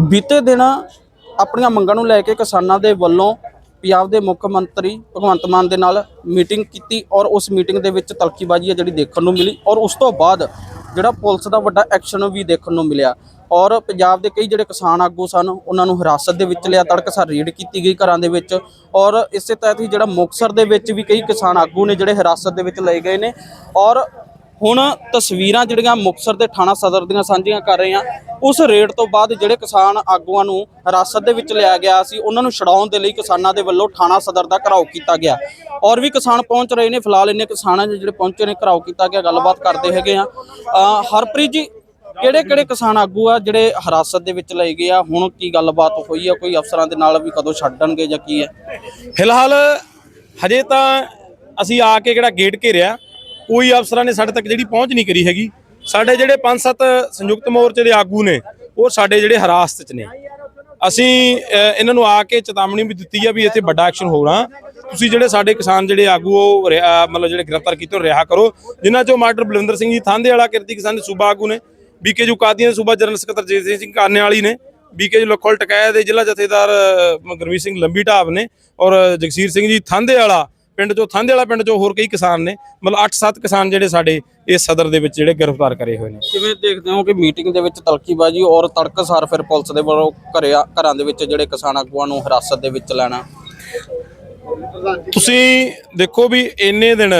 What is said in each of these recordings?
ਬੀਤੇ ਦਿਨ ਆਪਣੀਆਂ ਮੰਗਾਂ ਨੂੰ ਲੈ ਕੇ ਕਿਸਾਨਾਂ ਦੇ ਵੱਲੋਂ ਪੰਜਾਬ ਦੇ ਮੁੱਖ ਮੰਤਰੀ ਭਗਵੰਤ ਮਾਨ ਦੇ ਨਾਲ ਮੀਟਿੰਗ ਕੀਤੀ ਔਰ ਉਸ ਮੀਟਿੰਗ ਦੇ ਵਿੱਚ ਤਲਖੀਬਾਜ਼ੀ ਹੈ ਜਿਹੜੀ ਦੇਖਣ ਨੂੰ ਮਿਲੀ ਔਰ ਉਸ ਤੋਂ ਬਾਅਦ ਜਿਹੜਾ ਪੁਲਿਸ ਦਾ ਵੱਡਾ ਐਕਸ਼ਨ ਵੀ ਦੇਖਣ ਨੂੰ ਮਿਲਿਆ ਔਰ ਪੰਜਾਬ ਦੇ ਕਈ ਜਿਹੜੇ ਕਿਸਾਨ ਆਗੂ ਸਨ, ਉਹਨਾਂ ਨੂੰ ਹਿਰਾਸਤ ਦੇ ਵਿੱਚ ਲਿਆ ਤੜਕਸਾਰ ਰੇਡ ਕੀਤੀ ਗਈ ਘਰਾਂ ਦੇ ਵਿੱਚ ਔਰ ਇਸੇ ਤਹਿਤ ਹੀ ਜਿਹੜਾ ਮੁਕਸਰ ਦੇ ਵਿੱਚ ਵੀ ਕਈ ਕਿਸਾਨ ਆਗੂ ਨੇ ਜਿਹੜੇ ਹਿਰਾਸਤ ਦੇ ਵਿੱਚ ਲਏ ਗਏ ਨੇ ਔਰ ਹੁਣ ਤਸਵੀਰਾਂ ਜਿਹੜੀਆਂ ਮੁਕਤਸਰ ਦੇ ਥਾਣਾ ਸਦਰ ਦੀਆਂ ਸਾਂਝੀਆਂ ਕਰ ਰਹੇ ਹਾਂ, ਉਸ ਰੇਡ ਤੋਂ ਬਾਅਦ ਜਿਹੜੇ ਕਿਸਾਨ ਆਗੂਆਂ ਨੂੰ ਹਿਰਾਸਤ ਦੇ ਵਿੱਚ ਲਿਆ ਗਿਆ ਸੀ, ਉਹਨਾਂ ਨੂੰ ਛਡਾਉਣ ਦੇ ਲਈ ਕਿਸਾਨਾਂ ਦੇ ਵੱਲੋਂ ਥਾਣਾ ਸਦਰ ਦਾ ਘਰਾਓ ਕੀਤਾ ਗਿਆ। ਔਰ ਵੀ ਕਿਸਾਨ ਪਹੁੰਚ ਰਹੇ ਨੇ, ਫਿਲਹਾਲ ਇੰਨੇ ਕਿਸਾਨਾਂ ਜਿਹੜੇ ਪਹੁੰਚੇ ਨੇ, ਘਰਾਓ ਕੀਤਾ ਗਿਆ, ਗੱਲਬਾਤ ਕਰਦੇ ਹੈਗੇ ਆ ਹਰਪ੍ਰੀਤ ਜੀ ਕਿਹੜੇ ਕਿਹੜੇ ਕਿਸਾਨ ਆਗੂ ਆ ਜਿਹੜੇ ਹਿਰਾਸਤ ਦੇ ਵਿੱਚ ਲਏ ਗਏ ਆ? ਹੁਣ ਕੀ ਗੱਲਬਾਤ ਹੋਈ ਆ? ਕੋਈ ਅਫਸਰਾਂ ਦੇ ਨਾਲ ਵੀ ਕਦੋਂ ਛੱਡਣਗੇ ਜਾਂ ਕੀ ਹੈ? ਫਿਲਹਾਲ ਹਜੇ ਤਾਂ ਅਸੀਂ ਆ ਕੇ ਜਿਹੜਾ ਗੇਟ ਘੇਰਿਆ ਕੋਈ ਅਫਸਰਾਂ ਨੇ ਸਾਡੇ ਤੱਕ ਜਿਹੜੀ ਪਹੁੰਚ ਨਹੀਂ ਕਰੀ ਹੈਗੀ। ਸਾਡੇ ਜਿਹੜੇ ਪੰਜ ਸੱਤ ਸੰਯੁਕਤ ਮੋਰਚੇ ਦੇ ਆਗੂ ਨੇ, ਉਹ ਸਾਡੇ ਜਿਹੜੇ ਹਰਾਸਤ 'ਚ ਨੇ। ਅਸੀਂ ਇਹਨਾਂ ਨੂੰ ਆ ਕੇ ਚੇਤਾਵਨੀ ਵੀ ਦਿੱਤੀ ਆ ਵੀ ਇੱਥੇ ਵੱਡਾ ਐਕਸ਼ਨ ਹੋਣਾ ਤੁਸੀਂ ਜਿਹੜੇ ਸਾਡੇ ਕਿਸਾਨ ਜਿਹੜੇ ਆਗੂ ਉਹ ਰਿਹਾ- ਮਤਲਬ ਜਿਹੜੇ ਗ੍ਰਿਫਤਾਰ ਕੀਤੇ, ਉਹ ਰਿਹਾ ਕਰੋ। ਜਿਨ੍ਹਾਂ ਚੋਂ ਮਾਸਟਰ ਬਲਵਿੰਦਰ ਸਿੰਘ ਜੀ ਥਾਂਦੇ ਵਾਲਾ, ਕਿਰਤੀ ਕਿਸਾਨ ਦੇ ਸੂਬਾ ਆਗੂ ਨੇ ਬੀਕੇ ਜੂ ਕਾਦੀਆਂ ਦੇ ਸੂਬਾ ਜਨਰਲ ਸਕੱਤਰ ਜੈ ਸਿੰਘ ਕਾਨੇ ਵਾਲੀ ਨੇ ਬੀਕੇ ਜੂ ਲਖੋਲ ਟਕਾਇਆ ਦੇ ਜ਼ਿਲ੍ਹਾ ਜਥੇਦਾਰ ਗੁਰਮੀਤ ਸਿੰਘ ਲੰਬੀ ਢਾਬ ਨੇ ਔਰ ਜਗਸੀਰ ਸਿੰਘ ਜੀ ਥਾਂਦੇ ਵਾਲਾ ਪਿੰਡ ਚੋਂ ਥਾਂਦੇ ਵਾਲਾ ਪਿੰਡ ਚੋਂ ਹੋਰ ਕਈ ਕਿਸਾਨ ਨੇ ਮਤਲਬ 8-7 ਕਿਸਾਨ ਜਿਹੜੇ ਸਾਡੇ ਇਸ ਸਦਰ ਦੇ ਵਿੱਚ ਜਿਹੜੇ ਗ੍ਰਿਫਤਾਰ ਕਰੇ ਹੋਏ ਨੇ। ਕਿਵੇਂ ਦੇਖਦੇ ਹੋ ਕਿ ਮੀਟਿੰਗ ਦੇ ਵਿੱਚ ਤਲਖੀਬਾਜ਼ੀ ਔਰ ਤੜਕਸਾਰ ਫਿਰ ਪੁਲਿਸ ਦੇ ਵੱਲੋਂ ਘਰਿਆ ਘਰਾਂ ਦੇ ਵਿੱਚ ਜਿਹੜੇ ਕਿਸਾਨ ਆਗੂਆਂ ਨੂੰ ਹਿਰਾਸਤ ਦੇ ਵਿੱਚ ਲੈਣਾ। ਤੁਸੀਂ ਦੇਖੋ ਵੀ ਇੰਨੇ ਦਿਨ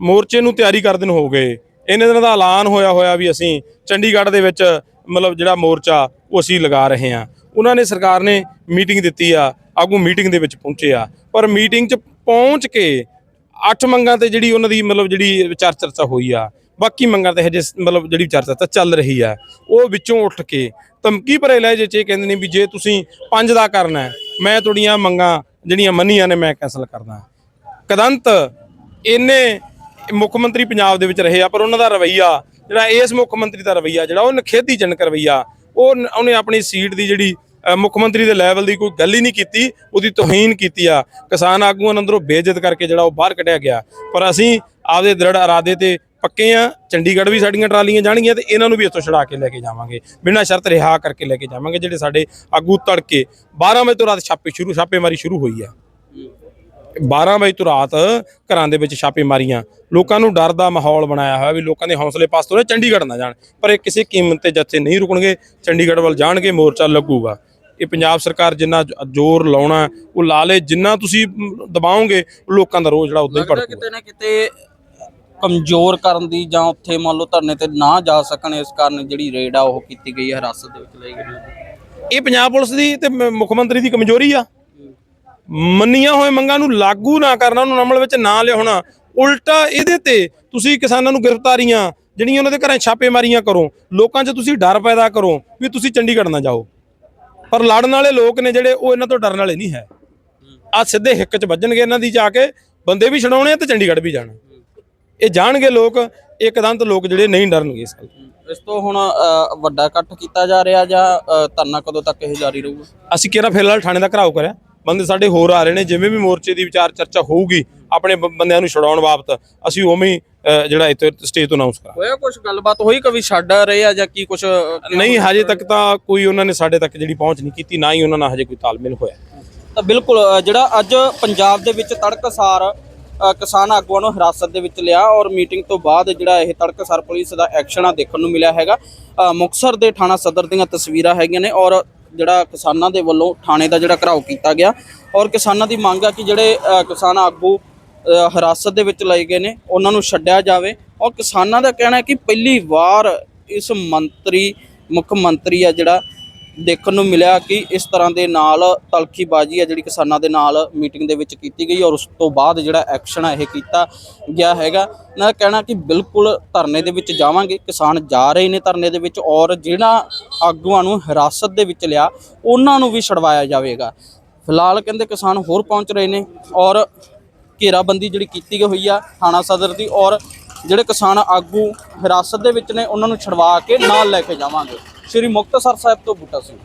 ਮੋਰਚੇ ਨੂੰ ਤਿਆਰੀ ਕਰਦੇ ਨੂੰ ਹੋ ਗਏ ਇੰਨੇ ਦਿਨਾਂ ਦਾ ਐਲਾਨ ਹੋਇਆ ਹੋਇਆ ਵੀ ਅਸੀਂ ਚੰਡੀਗੜ੍ਹ ਦੇ ਵਿੱਚ ਮਤਲਬ ਜਿਹੜਾ ਮੋਰਚਾ ਉਹ ਅਸੀਂ ਲਗਾ ਰਹੇ ਹਾਂ। ਉਹਨਾਂ ਨੇ ਸਰਕਾਰ ਨੇ ਮੀਟਿੰਗ ਦਿੱਤੀ ਆ ਆਗੂ ਮੀਟਿੰਗ ਦੇ ਵਿੱਚ ਪਹੁੰਚੇ ਆ ਪਰ ਮੀਟਿੰਗ 'ਚ ਪਹੁੰਚ ਕੇ ਅੱਠ ਮੰਗਾਂ ਤੇ ਜਿਹੜੀ ਉਹਨਾਂ ਦੀ ਮਤਲਬ ਜਿਹੜੀ ਵਿਚਾਰ ਚਰਚਾ ਹੋਈ ਆ, ਬਾਕੀ ਮੰਗਾਂ ਤੇ ਹਜੇ ਮਤਲਬ ਜਿਹੜੀ ਵਿਚਾਰ ਚਰਚਾ ਚੱਲ ਰਹੀ ਆ, ਉਹ ਵਿੱਚੋਂ ਉੱਠ ਕੇ ਧਮਕੀ ਭਰੇ ਲਹਿਜੇ 'ਚ ਇਹ ਕਹਿੰਦੇ ਨੇ ਵੀ ਜੇ ਤੁਸੀਂ ਪੰਜ ਦਾ ਕਰਨਾ ਮੈਂ ਤੁਹਾਡੀਆਂ ਮੰਗਾਂ ਜਿਹੜੀਆਂ ਮੰਨੀਆਂ ਨੇ ਮੈਂ ਕੈਨਸਲ ਕਰਦਾ ਕਦੰਤ ਇਹਨੇ ਮੁੱਖ ਮੰਤਰੀ ਪੰਜਾਬ ਦੇ ਵਿੱਚ ਰਹੇ ਆ, ਪਰ ਉਹਨਾਂ ਦਾ ਰਵਈਆ ਜਿਹੜਾ ਇਸ ਮੁੱਖ ਮੰਤਰੀ ਦਾ ਰਵਈਆ, ਜਿਹੜਾ ਉਹ ਨਖੇਧੀਜਨਕ ਰਵਈਆ, ਉਹ ਉਹਨੇ ਆਪਣੀ ਸੀਟ ਦੀ ਜਿਹੜੀ ਮੁੱਖ ਮੰਤਰੀ ਦੇ ਲੈਵਲ ਦੀ ਕੋਈ ਗੱਲ ਹੀ ਨਹੀਂ ਕੀਤੀ, ਉਹਦੀ ਤੋਹੀਨ ਕੀਤੀ ਆ। ਕਿਸਾਨ ਆਗੂਆਂ ਨੂੰ ਅੰਦਰੋਂ ਬੇਇੱਜ਼ਤ ਕਰਕੇ ਜਿਹੜਾ ਉਹ ਬਾਹਰ ਕੱਢਿਆ ਗਿਆ। ਪਰ ਅਸੀਂ ਆਪਦੇ ਦ੍ਰਿੜ ਇਰਾਦੇ ਤੇ ਪੱਕੇ ਆ, ਚੰਡੀਗੜ੍ਹ ਵੀ ਸਾਡੀਆਂ ਟਰਾਲੀਆਂ ਜਾਣਗੀਆਂ ਤੇ ਇਹਨਾਂ ਨੂੰ ਵੀ ਇੱਥੋਂ ਛੁਡਾ ਕੇ ਲੈ ਕੇ ਜਾਵਾਂਗੇ। ਬਿਨਾਂ ਸ਼ਰਤ ਰਿਹਾ ਕਰਕੇ ਲੈ ਕੇ ਜਾਵਾਂਗੇ ਜਿਹੜੇ ਸਾਡੇ ਆਗੂ ਤੜਕੇ 12 ਵਜੇ ਤੋਂ ਰਾਤ ਛਾਪੇ ਸ਼ੁਰੂ, ਛਾਪੇਮਾਰੀ ਸ਼ੁਰੂ ਹੋਈ ਆ। 12 ਵਜੇ ਤੋਂ ਰਾਤ ਘਰਾਂ ਦੇ ਵਿੱਚ ਛਾਪੇ ਮਾਰੀਆਂ ਲੋਕਾਂ ਨੂੰ ਡਰ ਦਾ ਮਾਹੌਲ ਬਣਾਇਆ ਹੋਇਆ ਵੀ ਲੋਕਾਂ ਦੇ ਹੌਸਲੇ ਪਾਸ ਤੋਂ ਚੰਡੀਗੜ੍ਹ ਨਾ ਜਾਣ। ਪਰ ਇਹ ਕਿਸੇ ਕੀਮਤ ਤੇ ਜੱਥੇ ਨਹੀਂ ਰੁਕਣਗੇ, ਚੰਡੀਗੜ੍ਹ ਵੱਲ ਜਾਣਗੇ, ਮੋਰਚਾ ਲੱਗੂਗਾ। ਇਹ ਪੰਜਾਬ ਸਰਕਾਰ ਜਿੰਨਾ ਜ਼ੋਰ ਲਾਉਣਾ ਉਹ ਲਾ ਲੇ ਜਿੰਨਾ ਤੁਸੀਂ ਦਬਾਓਗੇ ਲੋਕਾਂ ਦਾ ਰੋਹ ਜਿਹੜਾ ਉਦਾਂ ਹੀ ਭੜਕੂਗਾ। ਕਿਤੇ ਨਾ ਕਿਤੇ ਕਮਜ਼ੋਰ ਕਰਨ ਦੀ ਜਾਂ ਉੱਥੇ ਮੰਨ ਲਓ ਧਰਨੇ ਤੇ ਨਾ ਜਾ ਸਕਣ ਇਸ ਕਾਰਨ ਜਿਹੜੀ ਰੇਡ ਆ ਉਹ ਕੀਤੀ ਗਈ ਹੈ ਹਿਰਾਸਤ ਦੇ ਵਿੱਚ ਲਈ ਗਈ ਇਹ ਪੰਜਾਬ ਪੁਲਿਸ ਦੀ ਤੇ ਮੁੱਖ ਮੰਤਰੀ ਦੀ ਕਮਜ਼ੋਰੀ ਆ। ਮੰਨੀਆਂ ਹੋਏ ਮੰਗਾਂ ਨੂੰ ਲਾਗੂ ਨਾ ਕਰਨਾ ਉਹਨੂੰ ਅਮਲ ਵਿੱਚ ਨਾ ਲਿਆਉਣਾ ਉਲਟਾ ਇਹਦੇ ਤੇ ਤੁਸੀਂ ਕਿਸਾਨਾਂ ਨੂੰ ਗ੍ਰਿਫਤਾਰੀਆਂ ਜਿਹੜੀਆਂ ਉਹਨਾਂ ਦੇ ਘਰਾਂ 'ਚ ਛਾਪੇਮਾਰੀਆਂ ਕਰੋ ਲੋਕਾਂ 'ਚ ਤੁਸੀਂ ਡਰ ਪੈਦਾ ਕਰੋ ਵੀ ਤੁਸੀਂ ਚੰਡੀਗੜ੍ਹ ਨਾ ਜਾਓ। ਪਰ ਲੜਨ ਵਾਲੇ ਲੋਕ ਨੇ ਜਿਹੜੇ ਉਹ ਇਹਨਾਂ ਤੋਂ ਡਰਨ ਵਾਲੇ ਨਹੀਂ ਹੈ। ਆ ਸਿੱਧੇ ਹਿੱਕ 'ਚ ਵੱਜਣਗੇ ਇਹਨਾਂ ਦੀ ਜਾ ਕੇ ਬੰਦੇ ਵੀ ਛਡਾਉਣੇ ਤੇ ਚੰਡੀਗੜ੍ਹ ਵੀ ਜਾਣਾ। ਇਹ ਜਾਣਗੇ ਲੋਕ ਇੱਕਦੰਤ ਲੋਕ ਜਿਹੜੇ ਨਹੀਂ ਡਰਨਗੇ ਇਸ ਗੱਲ ਤੋਂ। ਇਸ ਤੋਂ ਹੁਣ ਵੱਡਾ ਇਕੱਠ ਕੀਤਾ ਜਾ ਰਿਹਾ ਜਾਂ ਧਰਨਾ ਕਦੋਂ ਤੱਕ ਇਹ ਜਾਰੀ ਰਹੂਗਾ? ਅਸੀਂ ਕਿਹੜਾ ਫਿਲਹਾਲ ਥਾਣੇ ਦਾ ਘਰਾਓ ਕਰਿਆ। ਬੰਦੇ ਸਾਡੇ ਹੋਰ ਆ ਰਹੇ ਨੇ ਜਿਵੇਂ ਵੀ ਮੋਰਚੇ ਦੀ ਵਿਚਾਰ ਚਰਚਾ ਹੋਊਗੀ ਆਪਣੇ ਬੰਦਿਆਂ ਨੂੰ ਛਡਾਉਣ ਬਾਬਤ ਅਸੀਂ ਉਵੇਂ ਹੀ ਜਿਹੜਾ ਇੱਥੇ ਸਟੇਜ ਤੋਂ ਅਨਾਉਂਸ ਕਰਾਂਗੇ। ਹੋਇਆ ਕੁਝ ਗੱਲਬਾਤ ਹੋਈ ਕਵੀ ਛੱਡ ਰਹੇ ਆ ਜਾਂ ਕੀ ਕੁਝ ਨਹੀਂ ਹਜੇ ਤੱਕ ਤਾਂ ਕੋਈ ਉਹਨਾਂ ਨੇ ਸਾਡੇ ਤੱਕ ਜਿਹੜੀ ਪਹੁੰਚ ਨਹੀਂ ਕੀਤੀ ਨਾ ਹੀ ਉਹਨਾਂ ਨਾਲ ਹਜੇ ਕੋਈ ਤਾਲਮੇਲ ਹੋਇਆ। ਤਾਂ ਬਿਲਕੁਲ ਜਿਹੜਾ ਅੱਜ ਪੰਜਾਬ ਦੇ ਵਿੱਚ ਤੜਕਸਾਰ ਕਿਸਾਨ ਆਗੂਆਂ ਨੂੰ ਹਿਰਾਸਤ ਦੇ ਵਿੱਚ ਲਿਆ ਔਰ ਮੀਟਿੰਗ ਤੋਂ ਬਾਅਦ ਜਿਹੜਾ ਇਹ ਤੜਕਸਾਰ ਪੁਲਿਸ ਦਾ ਐਕਸ਼ਨ ਆ ਦੇਖਣ ਨੂੰ ਮਿਲਿਆ ਹੈਗਾ। ਅ, ਮੁਕਤਸਰ ਦੇ ਥਾਣਾ ਸਦਰ ਦੀਆਂ ਤਸਵੀਰਾਂ ਹੈਗੀਆਂ ਨੇ ਔਰ ਜਿਹੜਾ ਕਿਸਾਨਾਂ ਦੇ ਵੱਲੋਂ ਥਾਣੇ ਦਾ ਜਿਹੜਾ ਘਰਾਓ ਕੀਤਾ ਗਿਆ। ਔਰ ਕਿਸਾਨਾਂ ਦੀ ਮੰਗ ਆ ਕਿ ਜਿਹੜੇ ਕਿਸਾਨ ਆਗੂ ਹਿਰਾਸਤ ਦੇ ਵਿੱਚ ਲਏ ਗਏ ਨੇ, ਉਹਨਾਂ ਨੂੰ ਛੱਡਿਆ ਜਾਵੇ। ਔਰ ਕਿਸਾਨਾਂ ਦਾ ਕਹਿਣਾ ਹੈ ਕਿ ਪਹਿਲੀ ਵਾਰ ਇਸ ਮੰਤਰੀ, ਮੁੱਖ ਮੰਤਰੀ ਆ ਜਿਹੜਾ, ਦੇਖਣ ਨੂੰ ਮਿਲਿਆ ਕਿ ਇਸ ਤਰ੍ਹਾਂ ਦੇ ਨਾਲ ਤਲਖੀਬਾਜ਼ੀ ਆ ਜਿਹੜੀ ਕਿਸਾਨਾਂ ਦੇ ਨਾਲ ਮੀਟਿੰਗ ਦੇ ਵਿੱਚ ਕੀਤੀ ਗਈ ਔਰ ਉਸ ਤੋਂ ਬਾਅਦ ਜਿਹੜਾ ਐਕਸ਼ਨ ਹੈ ਇਹ ਕੀਤਾ ਗਿਆ ਹੈਗਾ। ਨਾ ਕਹਿਣਾ ਕਿ ਬਿਲਕੁਲ ਧਰਨੇ ਦੇ ਵਿੱਚ ਜਾਵਾਂਗੇ, ਕਿਸਾਨ ਜਾ ਰਹੇ ਨੇ ਧਰਨੇ ਦੇ ਵਿੱਚ ਔਰ ਜਿਹੜਾ ਆਗੂਆਂ ਨੂੰ ਹਿਰਾਸਤ ਦੇ ਵਿੱਚ ਲਿਆ, ਉਹਨਾਂ ਨੂੰ ਵੀ ਛਡਵਾਇਆ ਜਾਵੇਗਾ। ਫਿਲਹਾਲ ਕਹਿੰਦੇ ਕਿਸਾਨ ਹੋਰ ਪਹੁੰਚ ਰਹੇ ਨੇ ਔਰ ਘੇਰਾਬੰਦੀ ਜਿਹੜੀ ਕੀਤੀ ਗਈ ਹੋਈ ਆ ਥਾਣਾ ਸਦਰ ਦੀ ਔਰ ਜਿਹੜੇ ਕਿਸਾਨ ਆਗੂ ਹਿਰਾਸਤ ਦੇ ਵਿੱਚ ਨੇ, ਉਹਨਾਂ ਨੂੰ ਛਡਵਾ ਕੇ ਨਾਲ ਲੈ ਕੇ ਜਾਵਾਂਗੇ। ਸ਼੍ਰੀ ਮੁਕਤਸਰ ਸਾਹਿਬ ਤੋਂ ਬੂਟਾ ਸਿੰਘ।